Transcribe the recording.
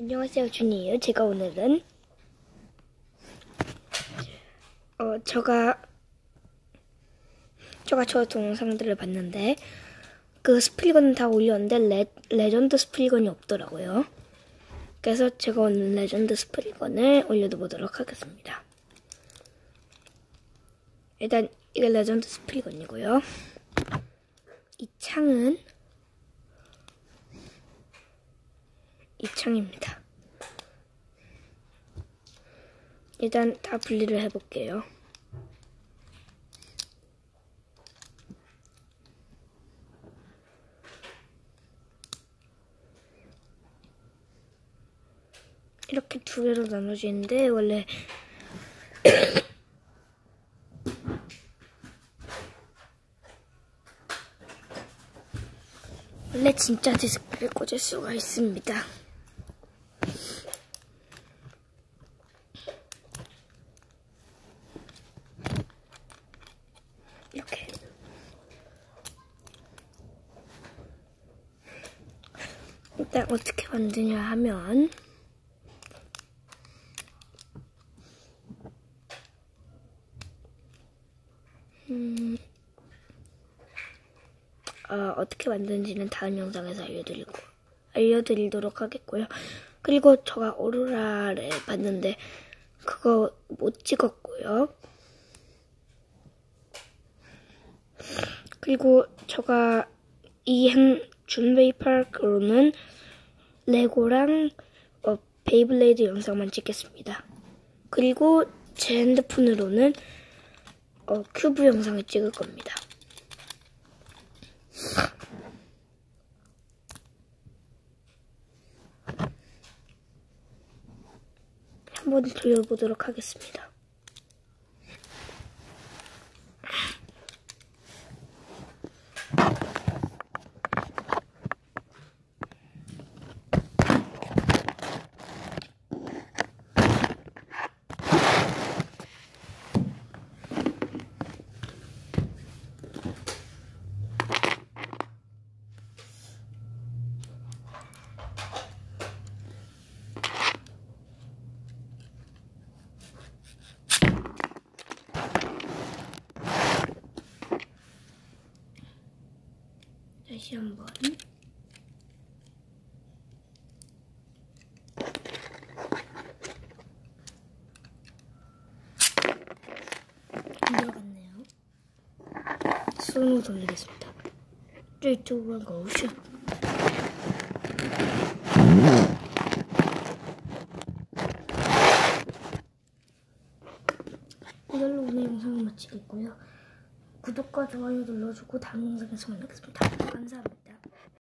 안녕하세요, 준이에요. 제가 오늘은 어 제가 제가 저 동영상들을 봤는데 그 스플리건 다 올렸는데 레, 레전드 스플리건이 없더라고요. 그래서 제가 오늘 레전드 스플리건을 올려보도록 하겠습니다. 일단 이게 레전드 스플리건이고요. 이 창은 이 창입니다. 일단 다 분리를 해볼게요. 이렇게 두 개로 나눠지는데 원래 원래 진짜 디스플레이를 꽂을 수가 있습니다. 이렇게 일단 어떻게 만드냐 하면 음, 어, 어떻게 만드는지는 다음 영상에서 알려드리고 알려드리도록 하겠고요. 그리고 제가 오로라를 봤는데 그거 못 찍었고요. 그리고 제가 이 준베이 파크로는 레고랑 어, 베이블레이드 영상만 찍겠습니다. 그리고 제 핸드폰으로는 어, 큐브 영상을 찍을 겁니다. 한번 돌려보도록 하겠습니다. 다시 한번 안 들어갔네요. 손으로 돌리겠습니다. 3, 2, 1, go, shoot. 이걸로 오늘 영상을 마치겠고요. 구독과 좋아요 눌러주고 다음 영상에서 만나겠습니다. 감사합니다.